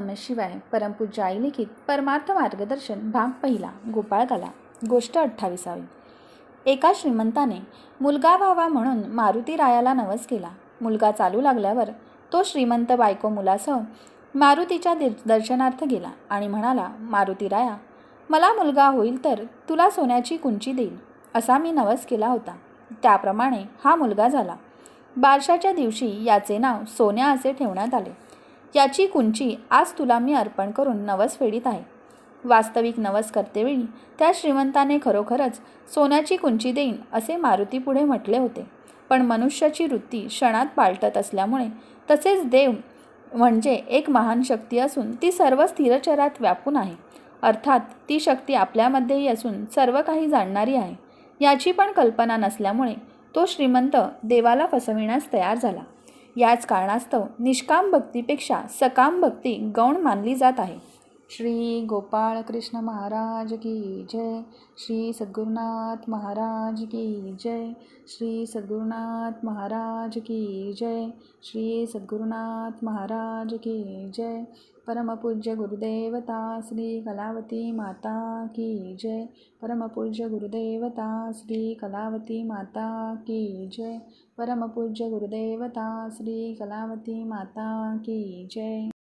नमशिवाय परमपूज्य आई लिखित परमार्थ मार्गदर्शन भाग पहिला. गोपाळकाला. गोष्ट अठ्ठावीसावी. एका श्रीमंताने मुलगा व्हावा म्हणून मारुती रायाला नवस केला. मुलगा चालू लागल्यावर तो श्रीमंत बायको मुलासह मारुतीच्या दि दर्शनार्थ गेला आणि म्हणाला मारुती राया मला मुलगा होईल तर तुला सोन्याची कुंची देईल. असा मी नवस केला होता. त्याप्रमाणे हा मुलगा झाला. बारशाच्या दिवशी याचे नाव सोन्या असे ठेवण्यात आले. याची कुंची आज तुला मी अर्पण करून नवस फेडीत आहे. वास्तविक नवस करतेवेळी त्या श्रीमंताने खरोखरच सोन्याची कुंची देईन असे मारुतीपुढे म्हटले होते. पण मनुष्याची वृत्ती क्षणात पालटत असल्यामुळे तसेच देव म्हणजे एक महान शक्ती असून ती सर्व स्थिरचरात व्यापून आहे. अर्थात ती शक्ती आपल्यामध्येही असून सर्व काही जाणणारी आहे. याची पण कल्पना नसल्यामुळे तो श्रीमंत देवाला फसविण्यास तयार झाला. याच कारणास्तव निष्काम भक्तीपेक्षा सकाम भक्ती गौण मानली जात आहे. श्री गोपाळ कृष्ण महाराज की जय. श्री सद्गुरुनाथ महाराज की जय. श्री सद्गुरुनाथ महाराज की जय. श्री सद्गुरुनाथ महाराज की जय. परमपूज्य गुरुदेवता श्री कलावती माता की जय. परमपूज्य गुरुदेवता श्री कलावती माता की जय. परमपूज्य गुरुदेवता श्री कलावती माता की जय.